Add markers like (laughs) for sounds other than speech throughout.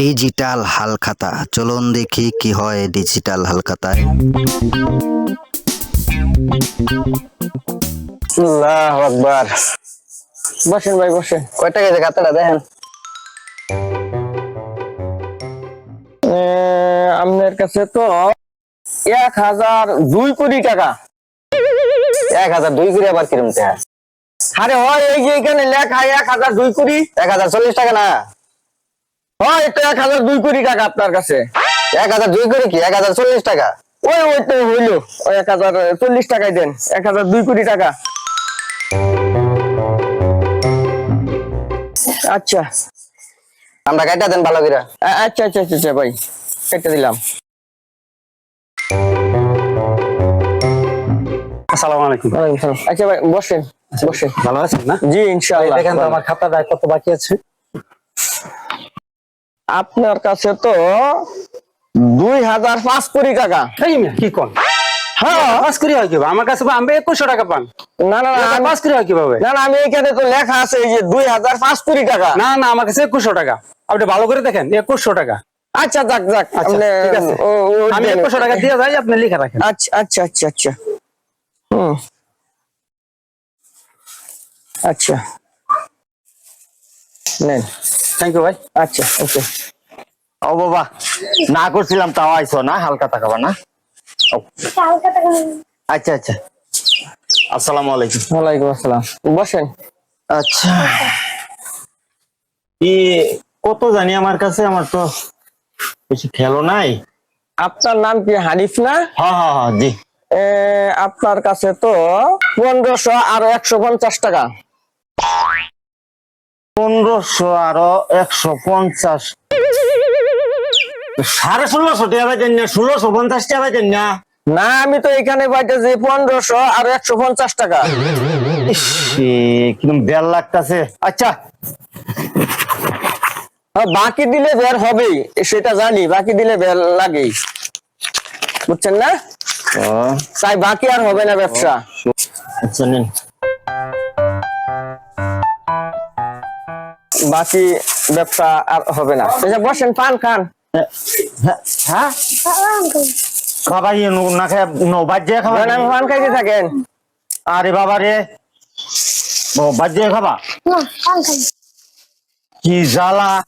Digital হালখাতা। চলুন দেখি কি হয় ডিজিটাল হালখাতায়। আল্লাহ আকবার। বসেন ভাই বসেন। কয়টা গেছে খাতাটা দেখেন। আপনার কাছে তো এক হাজার দুই কোটি টাকা। এক হাজার দুই কোটি আবার কিরম আরে হয় এই যে এখানে লেখা এক হাজার দুই কোটি। এক হাজার চল্লিশ টাকা না। হয় তো এক হাজার দুই কোটি টাকা আপনার কাছে। এক হাজার দুই কোটি কি? এক হাজার চল্লিশ টাকা? ওই ওই তো হইল। ওই এক হাজার চল্লিশ টাকাই দেন। এক হাজার দুই কোটি টাকা। আচ্ছা। আমরা কাটা দেন ভালো করে। আচ্ছা আচ্ছা আচ্ছা ভাই। কেটে দিলাম। আসসালামু আলাইকুম। আচ্ছা ভাই বসেন। বসেন। ভালো আছেন না? জি ইনশাআল্লাহ। দেখেন তো আমার খাতাটা কত বাকি আছে। আপনার কাছে তো দুই হাজার পাঁচ কোটি টাকা। কি কোন? হ্যাঁ। হয় কীভাবে? আমার কাছে আমি একুশশো টাকা পান। না না হয় কীভাবে? না না আমি এখানে তো লেখা আছে এই যে দুই হাজার পাঁচ কোটি টাকা। না না আমার কাছে একুশশো টাকা। আপনি ভালো করে দেখেন একুশশো টাকা। আচ্ছা যাক যাক আচ্ছা ঠিক আছে। আমি। একুশশো টাকা দিয়ে যাই আপনি লিখে রাখেন। আচ্ছা আচ্ছা আচ্ছা আচ্ছা। হুম। আচ্ছা। নেন। থ্যাংক ইউ ভাই। আচ্ছা ওকে ও বাবা না করছিলাম তাও আইসো না হালকা টাকা না। আচ্ছা আচ্ছা। আসসালামু আলাইকুম। ওয়ালাইকুম আসসালাম। বসেন। আচ্ছা। ই কত জানি আমার কাছে আমার তো কিছু খেলো নাই। আপনার নাম কি হানিফ না? হ্যাঁ হ্যাঁ হ্যাঁ জি। আপনার কাছে তো পনেরোশো আর একশো পঞ্চাশ টাকা। পনেরোশো আরও একশো পঞ্চাশ। সাড়ে ষোলোশো টাকা পাইতেন না ষোলোশো পঞ্চাশ টাকা পাইতেন না। না আমি তো এখানে পাইতেছি পনেরোশো আর একশো পঞ্চাশ টাকা। কিরম দেড় আচ্ছা। বাকি দিলে বের হবেই সেটা জানি বাকি দিলে বের লাগেই। বুঝছেন না? তাই বাকি আর হবে না ব্যবসা। আচ্ছা বাকি ব্যবসা আর হবে না। আচ্ছা, বসেন পান খান। হ্যাঁ, হ্যাঁ বাবা ইয়ে না খায় নো বাজ্যে খাবা? না, না, পান খাইতে থাকেন। আরে বাবা রে। ও বাজ্যে খাবা? কি জ্বালা।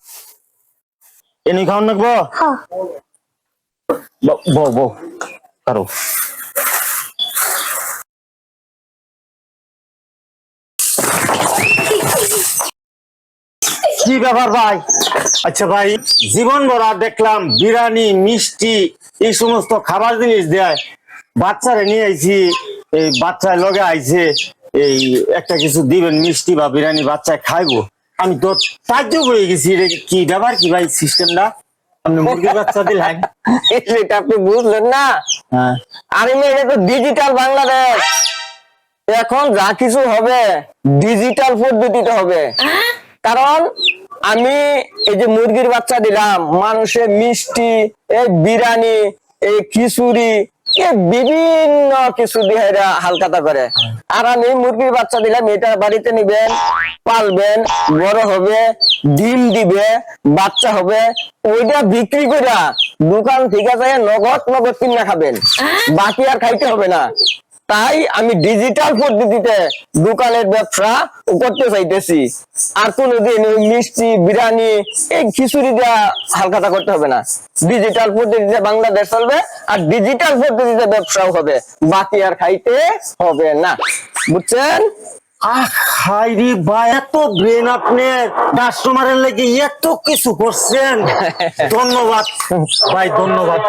এনি খাওয়ান নাকবো? ব- বউ বউ কারও। কি ব্যাপার ভাই। আচ্ছা ভাই জীবন ভরা দেখলাম বিরিয়ানি মিষ্টি এই সমস্ত খাবার জিনিস দেয়। বাচ্চারে নিয়ে আইছি এই বাচ্চায় লগে আইছে এই একটা কিছু দিবেন মিষ্টি বা বিরিয়ানি বাচ্চায় খাইবো। আমি তো তাজ্জব হয়ে গেছি রে কি ব্যাপার কি ভাই সিস্টেমটা? আপনি মুরগির বাচ্চা দিলেন। (laughs) সেটা আপনি বুঝলেন না। হ্যাঁ। আরে মেয়ে এটা তো ডিজিটাল বাংলাদেশ। এখন যা কিছু হবে ডিজিটাল পদ্ধতিতে হবে। কারণ আমি এই যে মুরগির বাচ্চা দিলাম মানুষের মিষ্টি এই বিরিয়ানি এই খিচুড়ি বিভিন্ন কিছু দিয়ে হালকাতা করে। আর আমি মুরগির বাচ্চা দিলাম এটা বাড়িতে নিবেন পালবেন বড় হবে ডিম দিবে বাচ্চা হবে ওইটা বিক্রি করে দোকান ঠিক আছে নগদ নগদ কিনা খাবেন। বাকি আর খাইতে হবে না। তাই আমি ডিজিটাল পদ্ধতিতে দোকানের ব্যবসা করতে চাইতেছি। আর কোনোদিন মিষ্টি বিরিয়ানি এই খিচুড়ি দেওয়া হালখাতা করতে হবে না। ডিজিটাল পদ্ধতিতে বাংলাদেশ চলবে আর ডিজিটাল পদ্ধতিতে ব্যবসাও হবে। বাকি আর খাইতে হবে না। বুঝছেন? আহ হাই এত ব্রেন আপনি। কাস্টমারের লেগে এত কিছু করছেন। (laughs) ধন্যবাদ। ভাই ধন্যবাদ।